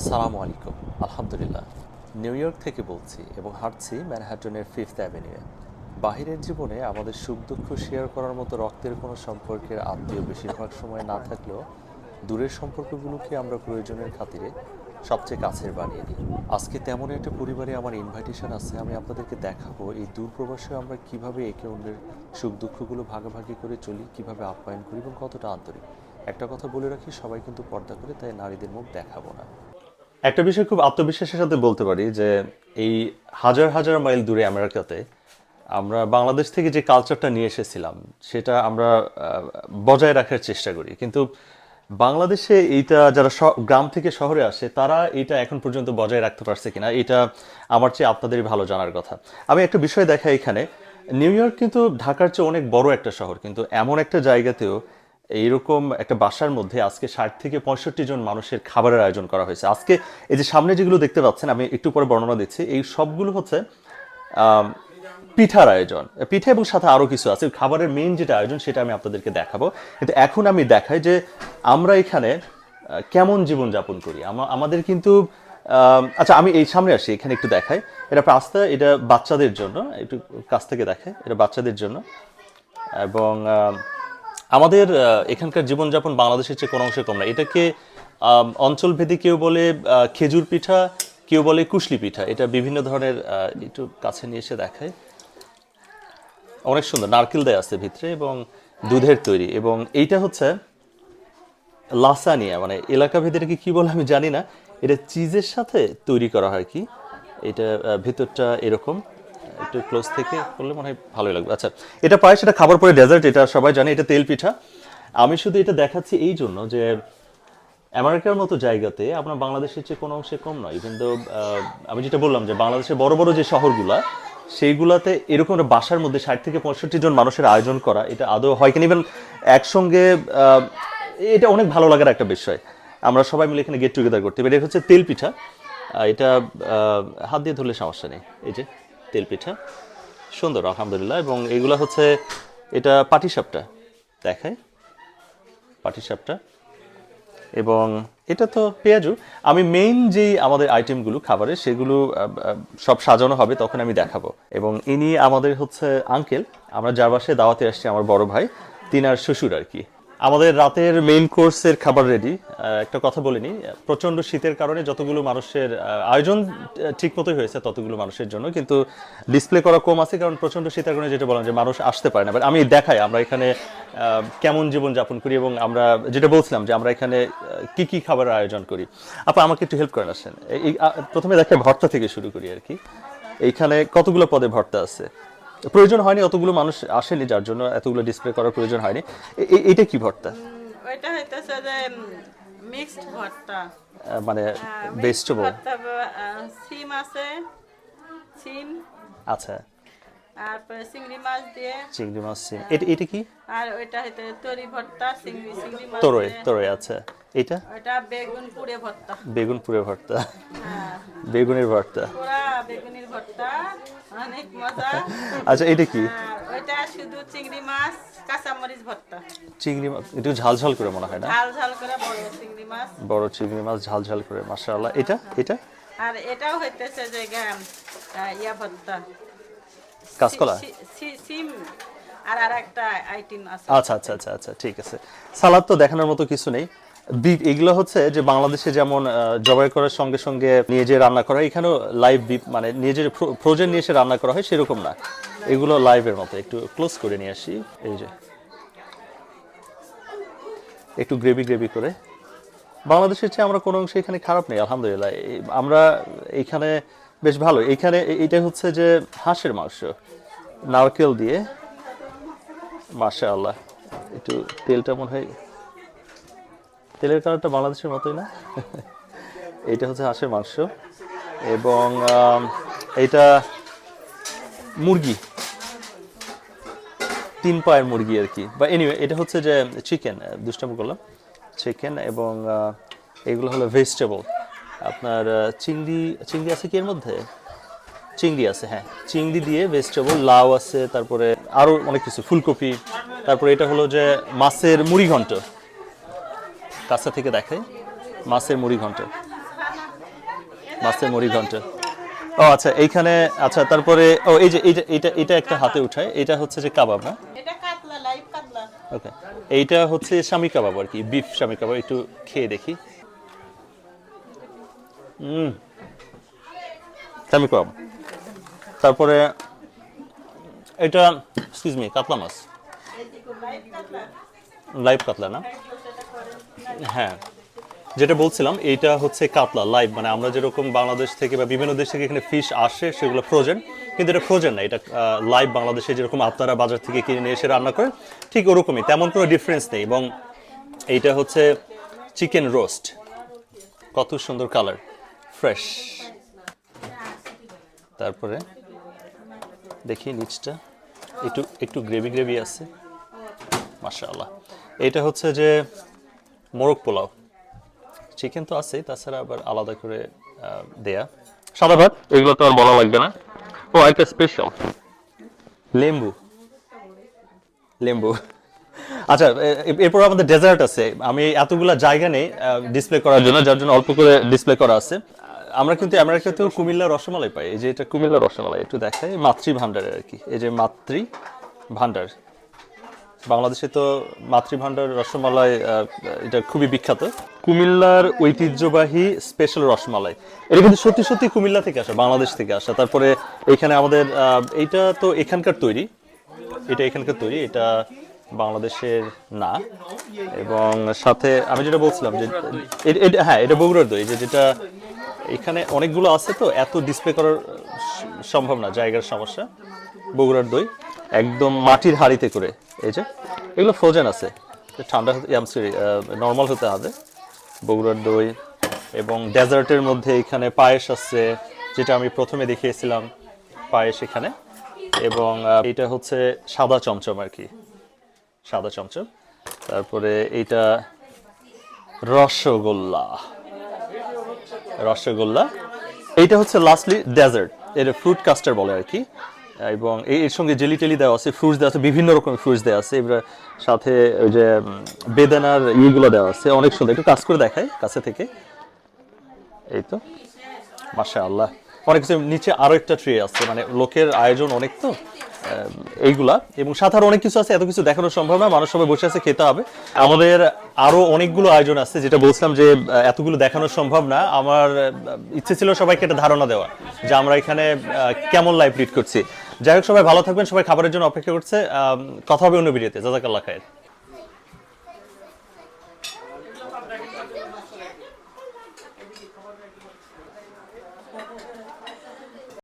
আসসালামু আলাইকুম। আলহামদুলিল্লাহ। নিউ ইয়র্ক থেকে বলছি এবং হাঁটছি ম্যানহাটনের ফিফথ অ্যাভিনিউয়ে বাহিরের জীবনে আমাদের সুখ দুঃখ শেয়ার করার মতো রক্তের কোনো সম্পর্কের আত্মীয় বেশিরভাগ সময় না থাকলেও দূরের সম্পর্কগুলোকে আমরা প্রয়োজনের খাতিরে সবচেয়ে কাছের বানিয়ে দিই। আজকে তেমন একটা পরিবারে আমার ইনভাইটেশন আছে, আমি আপনাদেরকে দেখাবো এই দূরপ্রবাসে আমরা কীভাবে একে অন্যের সুখ দুঃখগুলো ভাগাভাগি করে চলি, কীভাবে আপ্যায়ন করি এবং কতটা আন্তরিক। একটা কথা বলে রাখি, সবাই কিন্তু পর্দা করে, তাই নারীদের মুখ দেখাবো না। একটা বিষয় খুব আত্মবিশ্বাসের সাথে বলতে পারি যে এই হাজার হাজার মাইল দূরে আমেরিকাতে আমরা বাংলাদেশ থেকে যে কালচারটা নিয়ে এসেছিলাম, সেটা আমরা বজায় রাখার চেষ্টা করি। কিন্তু বাংলাদেশে এইটা যারা গ্রাম থেকে শহরে আসে, তারা এটা এখন পর্যন্ত বজায় রাখতে পারছে কিনা, এটা আমার চেয়ে আপনাদেরই ভালো জানার কথা। আমি একটা বিষয় দেখাই এখানে। নিউ ইয়র্ক কিন্তু ঢাকার চেয়ে অনেক বড় একটা শহর, কিন্তু এমন একটা জায়গাতেও এইরকম একটা বাসার মধ্যে আজকে ষাট থেকে পঁয়ষট্টি জন মানুষের খাবারের আয়োজন করা হয়েছে। আজকে এই যে সামনে যেগুলো দেখতে পাচ্ছেন, আমি একটু পরে বর্ণনা দিচ্ছি, এই সবগুলো হচ্ছে পিঠার আয়োজন। পিঠা এবং সাথে আরও কিছু আছে। খাবারের মেইন যেটা আয়োজন, সেটা আমি আপনাদেরকে দেখাবো। কিন্তু এখন আমি দেখাই যে আমরা এখানে কেমন জীবনযাপন করি। আমাদের কিন্তু আচ্ছা আমি এই সামনে আসি, এখানে একটু দেখাই। এটা পাস্তা এটা বাচ্চাদের জন্য, একটু কাছ থেকে দেখাই। এটা বাচ্চাদের জন্য। এবং আমাদের এখানকার জীবনযাপন বাংলাদেশের চেয়ে কোনো অংশে কম না। এটাকে অঞ্চলভেদে কেউ বলে খেজুর পিঠা, কেউ বলে কুশলি পিঠা। এটা বিভিন্ন ধরনের একটু কাছে নিয়ে এসে দেখায়। অনেক সুন্দর, নারকেল দেয় আছে ভিতরে এবং দুধের তৈরি। এবং এইটা হচ্ছে লাসানিয়া মানে এলাকা ভেদে এটাকে কি বলে আমি জানি না। এটা চিজের সাথে তৈরি করা হয় কি? এটা ভেতরটা এরকম। একটু ক্লোজ থেকে করলে মনে হয় ভালোই লাগবে। আচ্ছা এটা পায় সেটা খাবার পরে ডেজার্ট এটা সবাই জানে, এটা তেল পিঠা। আমি শুধু এটা দেখাচ্ছি এই জন্য যে আমেরিকার মতো জায়গাতে আপনার বাংলাদেশের চেয়ে কোনো অংশে কম নয়। কিন্তু আমি যেটা বললাম যে বাংলাদেশের বড় বড় যে শহরগুলা, সেইগুলাতে এরকম একটা বাসার মধ্যে ষাট থেকে পঁয়ষট্টি জন মানুষের আয়োজন করা, এটা আদৌ হয় কিনা? ইভেন একসঙ্গে এটা অনেক ভালো লাগার একটা বিষয়। আমরা সবাই মিলে এখানে গেট টুগেদার করতে পারি। এটা হচ্ছে তেল পিঠা। এটা হাত দিয়ে ধরলে সমস্যা নেই। এই যে। তেল পিঠা সুন্দর, আলহামদুলিল্লাহ। এবং এগুলা হচ্ছে, এটা পাটিসাপটা দেখায়, পাটিসাপটা। এবং এটা তো পেঁয়াজু। আমি মেইন যেই আমাদের আইটেমগুলো খাবারের, সেগুলো সব সাজানো হবে, তখন আমি দেখাবো। এবং ইনি আমাদের হচ্ছে আঙ্কেল আমরা যার বাসায় দাওয়াতে আসছি, আমার বড় ভাই, তিনার শ্বশুর আর কি। আমাদের রাতের মেইন কোর্সের খাবার রেডি একটা কথা বলিনি প্রচণ্ড শীতের কারণে যতগুলো মানুষের আয়োজন ঠিক মতোই হয়েছে ততগুলো মানুষের জন্য, কিন্তু ডিসপ্লে করা কম আছে কারণ প্রচণ্ড শীতের কারণে যেটা বললাম যে মানুষ আসতে পারে না। But আমি দেখাই, আমরা এখানে কেমন জীবন যাপন করি এবং আমরা যেটা বলছিলাম যে আমরা এখানে কি কি খাবারের আয়োজন করি। আপা, আমাকে একটু হেল্প করেন আসেন। এই প্রথমে দেখে ভর্তা থেকে শুরু করি আর কি। এইখানে কতগুলো পদে ভর্তা আছে? প্রয়োজন হয়নি অতগুলো মানুষ আসেনি যার জন্য এতগুলো ডিসপ্লে করার প্রয়োজন হয়নি। এ- এ- এইটা কি ভর্তা? ওইটা হইতেছে যে মিক্সড ভর্তা। মানে ভেজিটেবল ভর্তা সিম আছে সিম। আচ্ছা। তারপরে চিংড়ি মাছ দিয়ে। চিংড়ি মাছ সিম। এটা এটা কি? আর ওইটা হইতে তরি ভর্তা চিংড়ি চিংড়ি মাছ তরই দিয়ে। তরই আচ্ছা। এটা বেগুন ভর্তা। বেগুন পুরে ভর্তা। হ্যাঁ। বেগুনের ভর্তা। পুরা বেগুনের ভর্তা। অনেক মজা। আচ্ছা এটা কি? ওইটা শুধু চিংড়ি মাছ কাঁচামরিচ ভর্তা। চিংড়ি মাছ একটু ঝাল ঝাল করে মনে হয় না? ঝাল ঝাল করে বড় চিংড়ি মাছ। বড় চিংড়ি মাছ ঝাল ঝাল করে মাশাআল্লাহ। এটা? এটা? আর এটাও হইতেছে যে ইয়া ভর্তা। কাঁচকলা? সিম। আর আর একটা আইটেম আছে। আচ্ছা আচ্ছা আচ্ছা আচ্ছা ঠিক আছে। সালাদ তো দেখানোর মতো কিছু নেই। বিফ এগুলো হচ্ছে যে বাংলাদেশে যেমন জবাই করার সঙ্গে সঙ্গে নিয়ে যে রান্না করা হয়, এখানেও লাইভ বিফ মানে নিয়ে যে ফ্রোজেন নিয়ে এসে রান্না করা হয়, সেরকম না। এগুলো লাইভের মতো, একটু ক্লোজ করে নিয়ে আসি, এই যে। একটু গ্রেভি গ্রেভি করে। বাংলাদেশের চেয়ে আমরা কোনো অংশে এখানে খারাপ নেই, আলহামদুলিল্লাহ। আমরা এইখানে বেশ ভালো এইখানে এটা হচ্ছে যে হাঁসের মাংস, নারকেল দিয়ে। মাশা আল্লাহ একটু তেলটা মনে হয় তেলের কালারটা বাংলাদেশের মতোই না। এটা হচ্ছে হাঁসের মাংস। এবং এটা মুরগি। তিন পায়ের মুরগি আর কি। বা এনিওয়ে এটা হচ্ছে যে চিকেন দুষ্টামি করলাম। চিকেন এবং এগুলো হলো ভেজিটেবল আপনার চিংড়ি চিংড়ি আছে কি এর মধ্যে? চিংড়ি আছে হ্যাঁ। চিংড়ি দিয়ে ভেজিটেবল লাউ আছে, তারপরে আরও অনেক কিছু, ফুলকপি। তারপরে এটা হলো যে মাছের মুড়ি ঘন্ট কাছে থেকে দেখাই। মাছের মুড়ি ঘন্ট। মাছের মুড়ি ঘন্ট। ও আচ্ছা এইখানে আচ্ছা তারপরে ও এই যে এইটা এটা এটা একটা হাতে উঠায়। এটা হচ্ছে যে কাবাব না এটা কাতলা লাইভ কাতলা। ওকে। এইটা হচ্ছে স্বামী কাবাব আর কি বিফ স্বামী কাবাব একটু খেয়ে দেখি। হুম স্বামী কাবাব। তারপরে এটা এক্সকিউজ মি কাতলা মাছ। লাইভ কাতলা না? হ্যাঁ যেটা বলছিলাম, এইটা হচ্ছে কাতলা লাইভ মানে আমরা যেরকম বাংলাদেশ থেকে বা বিভিন্ন দেশ থেকে এখানে ফিশ আসে, সেগুলো ফ্রোজেন কিন্তু এটা ফ্রোজেন না, এটা লাইভ বাংলাদেশে যেরকম আপনারা বাজার থেকে কিনে নিয়ে এসে রান্না করেন, ঠিক ওরকমই, তেমন কোনো ডিফারেন্স নেই, এবং এইটা হচ্ছে চিকেন রোস্ট কত সুন্দর কালার ফ্রেশ তারপরে দেখি নিচটা একটু একটু গ্রেভি গ্রেভি আছে, মাশাআল্লাহ। এটা হচ্ছে যে মোরগ পোলাও। চিকেন তো আছেই তাছাড়া আবার আলাদা করে দেয়া। সাদা ভাত? এগুলো তো আর বলা লাগবে না। ও একটা স্পেশাল লেম্বু। লেম্বু। আচ্ছা এরপর আমাদের ডেজার্ট আছে। আমি এতগুলা জায়গা নেই ডিসপ্লে করার জন্য যার জন্য অল্প করে ডিসপ্লে করা আছে। আমরা কিন্তু আমেরিকাতেও কুমিল্লা রসমালাই পাই। এই যে এটা কুমিল্লা রসমালাই। একটু দেখাই মাতৃ ভান্ডারের আর কি। এই যে মাতৃ ভান্ডার বাংলাদেশে তো মাতৃভাণ্ডার রসমালাই এটা খুবই বিখ্যাত। কুমিল্লার ঐতিহ্যবাহী স্পেশাল রসমালাই। এটা কিন্তু সত্যি সত্যি কুমিল্লা থেকে আসা, বাংলাদেশ থেকে আসা। তারপরে এখানে আমাদের এইটা তো এখানকার তৈরি। এটা এখানকার তৈরি, এটা বাংলাদেশের না। এবং সাথে আমি যেটা বলছিলাম যে হ্যাঁ এটা বগুড়ার দই, যে যেটা এখানে অনেকগুলো আছে তো, এত ডিসপ্লে করার সম্ভব না, জায়গার সমস্যা। বগুড়ার দই। একদম মাটির হাঁড়িতে করে। এই যে, এগুলো ফ্রোজেন আছে। ঠান্ডা সরি নর্মাল হতে হবে। বগুড়ার দই এবং ডেজার্টের মধ্যে এখানে পায়েস আছে, যেটা আমি প্রথমে দেখিয়েছিলাম পায়েস এখানে। এবং এটা হচ্ছে সাদা চমচম আর কি। সাদা চমচম। তারপরে এইটা রসগোল্লা। রসগোল্লা। এইটা হচ্ছে লাস্টলি ডেজার্ট এটা ফ্রুট কাস্টার বলে আর কি। এবং এর সঙ্গে জেলি টেলি দেওয়া আছে ফ্রুটস দেওয়া আছে, বিভিন্ন রকমের ফ্রুটস দেওয়া আছে। এবার সাথে ওই যে বেদানার ইয়েগুলো দেওয়া আছে, অনেক সুন্দর। একটু কাজ করে দেখাই কাছে থেকে। এই তো। মাশা আল্লাহ অনেক কিছু, নিচে আরও একটা ট্রে আছে মানে লোকের আয়োজন অনেক তো এইগুলা। এবং সাথে আরও অনেক কিছু আছে, এত কিছু দেখানো সম্ভব না, মানুষ সবাই বসে আছে, খেতে হবে। আমাদের আরও অনেকগুলো আয়োজন আছে, যেটা বলছিলাম যে এতগুলো দেখানো সম্ভব না। আমার ইচ্ছে ছিল সবাইকে একটা ধারণা দেওয়া যে আমরা এখানে কেমন লাইভ লিড করছি। যাই হোক, সবাই ভালো থাকবেন, সবাই খাবারের জন্য অপেক্ষা করছে। কথা হবে অন্য ভিডিওতে। জাজাকাল্লাহ খায়ের।